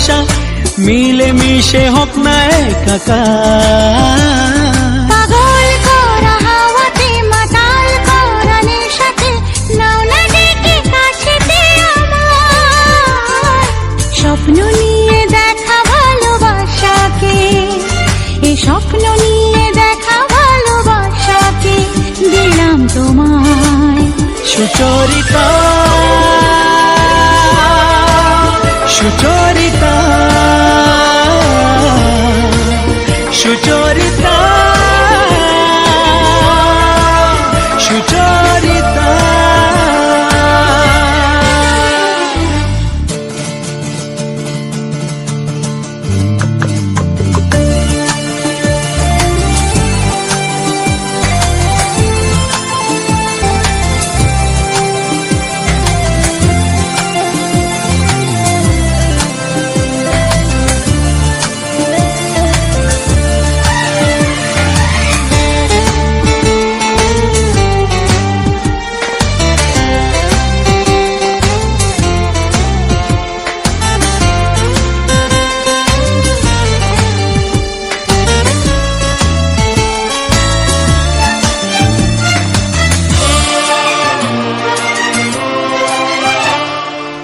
ভালোবাসা মিলে মিশে হোক না একাকার স্বপ্ন নিয়ে দেখা ভালোবাসাকে স্বপ্ন নিয়ে দেখা ভালোবাসাকে দিলাম তোমায়। সুচরিতা সুচরিতা।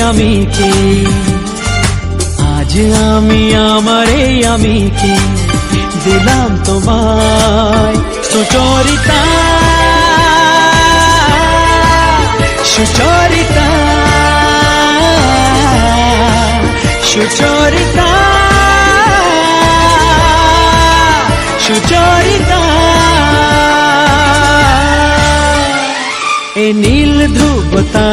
আমি কে? আজ আমি আমার এই আমি কে? দিলাম তোমায় সুচরিতা। সুচরিতা। সুচরিতা। সুচরিতা। এ নীল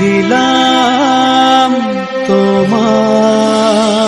দিলাম তোমার